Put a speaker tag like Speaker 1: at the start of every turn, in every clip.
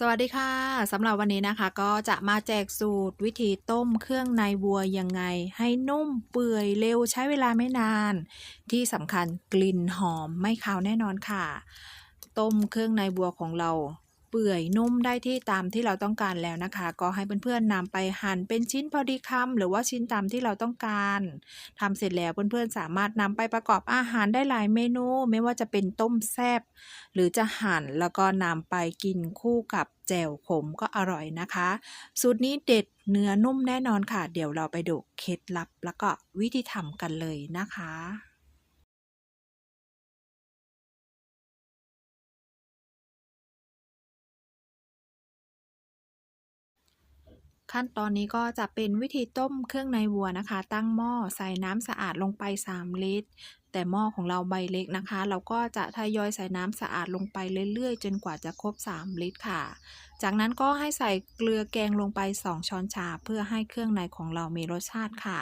Speaker 1: สวัสดีค่ะสำหรับวันนี้นะคะ ก็จะมาแจกสูตรวิธีต้มเครื่องในวัวยังไง ให้นุ่มเปื่อยเร็วใช้เวลาไม่นาน ที่สำคัญกลิ่นหอมไม่คาวแน่นอนค่ะ ต้มเครื่องในวัวของเรา เปื่อยนุ่มได้ที่ตามที่เราต้องการแล้วนะคะ ก็ให้เพื่อนๆนำไปหั่นเป็นชิ้นพอดีคำหรือว่าชิ้นตามที่เราต้องการทำเสร็จแล้วเพื่อนๆสามารถนำไปประกอบอาหารได้หลายเมนู ไม่ว่าจะเป็นต้มแซ่บหรือจะหั่นแล้วก็นำไปกินคู่กับ แจ่วขมก็อร่อยนะคะ สูตรนี้เด็ดเนื้อนุ่มแน่นอนค่ะ เดี๋ยวเราไปดูเคล็ดลับแล้วก็วิธีทำกันเลยนะคะขั้นตอนนี้ก็จะเป็นวิธีต้มเครื่องในวัวนะคะ ตั้งหม้อใส่น้ำสะอาดลงไป 3 ลิตร แต่หม้อของเราใบเล็กนะคะ เราก็จะทยอยใส่น้ำสะอาดลงไปเรื่อยๆ จนกว่าจะครบ 3 ลิตรค่ะ จากนั้นก็ให้ใส่เกลือแกงลงไป 2 ช้อนชา เพื่อให้เครื่องในของเรามีรสชาติค่ะ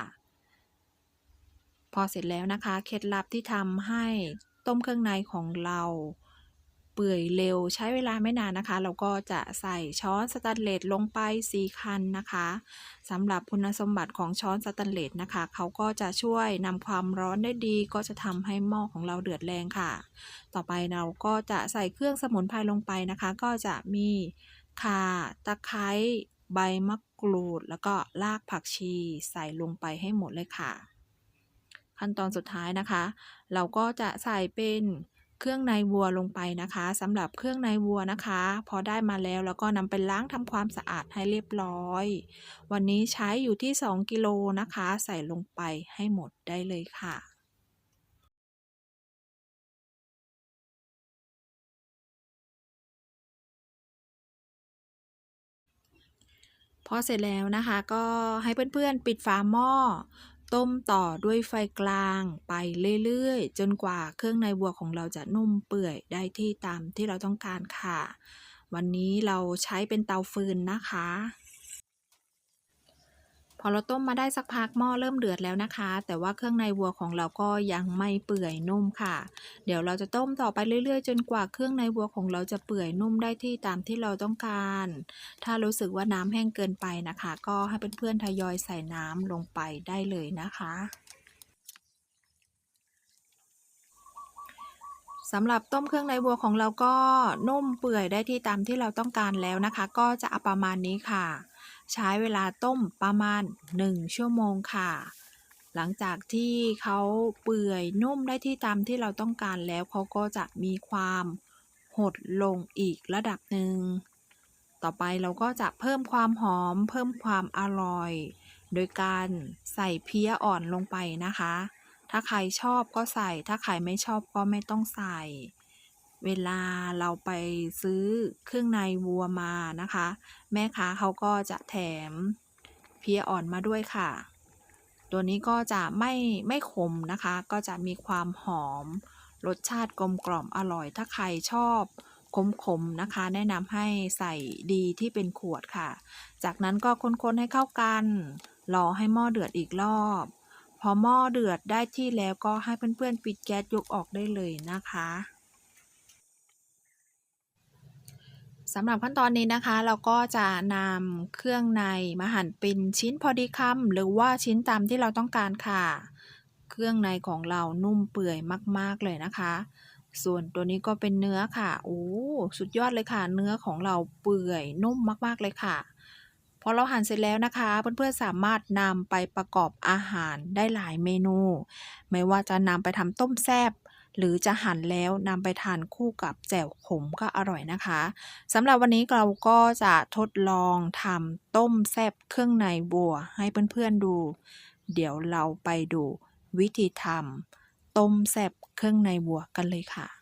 Speaker 1: พอเสร็จแล้วนะคะ เคล็ดลับที่ทำให้ต้มเครื่องในของเรา เปื่อยเร็วใช้เวลาไม่นานนะคะ เราก็จะใส่ช้อนสแตนเลสลงไป 4 คันนะคะสำหรับคุณสมบัติของช้อนสแตนเลสนะคะเขาก็จะช่วยนำความร้อนได้ดี ก็จะทำให้หม้อของเราเดือดแรงค่ะ ต่อไปเราก็จะใส่เครื่องสมุนไพรลงไปนะคะ ก็จะมีข่าตะไคร้ใบมะกรูด แล้วก็รากผักชีใส่ลงไปให้หมดเลยค่ะ ขั้นตอนสุดท้ายนะคะ เราก็จะใส่เป็น เครื่องในวัวลงไปนะคะสำหรับเครื่องในวัวนะคะ พอได้มาแล้วแล้วก็นำไปล้างทำความสะอาดให้เรียบร้อย วันนี้ใช้อยู่ที่ 2 กิโลนะคะ ใส่ลงไปให้หมดได้เลยค่ะพอเสร็จแล้วนะคะก็ให้เพื่อนๆ ปิดฝาหม้อ ต้มต่อด้วยไฟกลางไปเรื่อยๆ จนกว่าเครื่องในวัวของเราจะนุ่มเปื่อยได้ที่ตามที่เราต้องการค่ะ วันนี้เราใช้เป็นเตาฟืนนะคะ อเราต้มมาได้สักพักหม้อเริ่มเดือดแล้วนะคะ แต่ว่าเครื่องในวัวของเราก็ยังไม่เปื่อยนุ่มค่ะ เดี๋ยวเราจะต้มต่อไปเรื่อยๆ จนกว่าเครื่องในวัวของเราจะเปื่อยนุ่มได้ที่ตามที่เราต้องการ ถ้ารู้สึกว่าน้ำแห้งเกินไปนะคะ ก็ให้เพื่อนๆทยอยใส่น้ำลงไปได้เลยนะคะสำหรับต้มเครื่องในวัวของเราก็นุ่มเปื่อยได้ที่ตามที่เราต้องการแล้วนะคะ ก็จะเอาประมาณนี้ค่ะ ใช้เวลาต้มประมาณ 1 ชั่วโมงค่ะ หลังจากที่เขาเปื่อยนุ่มได้ที่ตามที่เราต้องการแล้วเขาก็จะมีความหดลงอีกระดับหนึ่ง ต่อไปเราก็จะเพิ่มความหอม เพิ่มความอร่อย โดยการใส่เพี้ยอ่อนลงไปนะคะ ถ้าใครชอบก็ใส่ ถ้าใครไม่ชอบก็ไม่ต้องใส่ เวลาเราไปซื้อเครื่องในวัวมานะคะ แม่ค้าเขาก็จะแถมเพียอ่อนมาด้วยค่ะ ตัวนี้ก็จะไม่ไม่ขมนะคะ ก็จะมีความหอม รสชาติกลมกล่อมอร่อย ถ้าใครชอบขมๆนะคะ แนะนำให้ใส่ดีที่เป็นขวดค่ะ จากนั้นก็คนๆให้เข้ากันรอให้หม้อเดือดอีกรอบ พอหม้อเดือดได้ที่แล้วก็ให้เพื่อนๆปิดแก๊สยกออกได้เลยนะคะ สำหรับขั้นตอนนี้นะคะ เราก็จะนำเครื่องในมาหั่นเป็นชิ้นพอดีคำหรือว่าชิ้นตามที่เราต้องการค่ะ เครื่องในของเรานุ่มเปื่อยมาก ๆ เลยนะคะ ส่วนตัวนี้ก็เป็นเนื้อค่ะโอ้สุดยอดเลยค่ะ เนื้อของเราเปื่อยนุ่มมาก ๆ เลยค่ะพอเราหั่นเสร็จแล้วนะคะ เพื่อนๆสามารถนำไปประกอบอาหารได้หลายเมนู ไม่ว่าจะนำไปทำต้มแซ่บ หรือจะหั่นแล้วนำไปทานคู่กับแจ่วขมก็อร่อยนะคะสำหรับวันนี้เราก็จะทดลองทำต้มแซบเครื่องในบัวให้เพื่อนๆดู เดี๋ยวเราไปดูวิธีทำต้มแซบเครื่องในบัวกันเลยค่ะ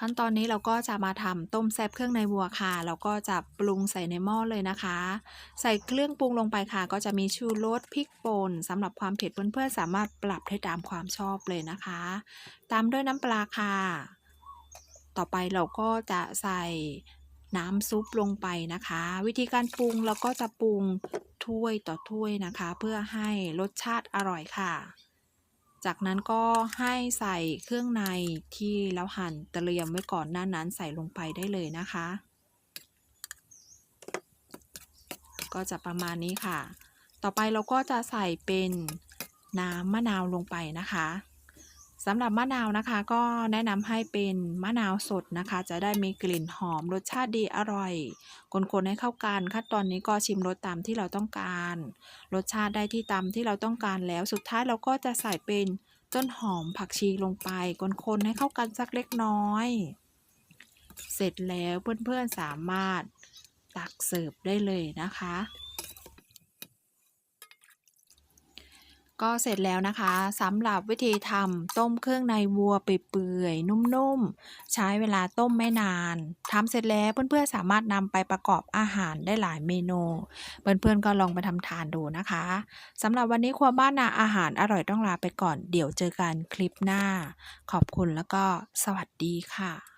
Speaker 1: ขั้นตอนนี้เราก็จะมาทำต้มแซ่บเครื่องในวัวค่ะเราก็จะปรุงใส่ในหม้อเลยนะคะ ใส่เครื่องปรุงลงไปค่ะ ก็จะมีชูรสพริกป่นสำหรับความเผ็ดเพื่อนๆสามารถปรับให้ตามความชอบเลยนะคะ ตามด้วยน้ำปลาค่ะ ต่อไปเราก็จะใส่น้ำซุปลงไปนะคะ วิธีการปรุงเราก็จะปรุงถ้วยต่อถ้วยนะคะ เพื่อให้รสชาติอร่อยค่ะ จากนั้นก็ให้ใส่เครื่องในที่เราหั่นเตรียมไว้ก่อนหน้านั้นใส่ลงไปได้เลยนะคะ ก็จะประมาณนี้ค่ะ ต่อไปเราก็จะใส่เป็นน้ำมะนาวลงไปนะคะ สำหรับมะนาวนะคะก็แนะนำให้เป็นมะนาวสดนะคะ จะได้มีกลิ่นหอมรสชาติดีอร่อย คนๆให้เข้ากันขั้นตอนนี้ก็ชิมรสตามที่เราต้องการ รสชาติได้ที่ตามที่เราต้องการแล้วสุดท้ายเราก็จะใส่เป็นต้นหอมผักชีลงไปคนๆให้เข้ากันสักเล็กน้อย เสร็จแล้วเพื่อนๆสามารถตักเสิร์ฟได้เลยนะคะ ก็เสร็จแล้วนะคะสำหรับวิธีทำต้มเครื่องในวัวเปื่อยๆนุ่มๆ ใช้เวลาต้มไม่นานทำเสร็จแล้วเพื่อนๆสามารถนำไปประกอบอาหารได้หลายเมนู เพื่อนๆก็ลองไปทำทานดูนะคะสำหรับวันนี้ครัวบ้านนาอาหารอร่อยต้องลาไปก่อน เดี๋ยวเจอกันคลิปหน้า ขอบคุณแล้วก็สวัสดีค่ะ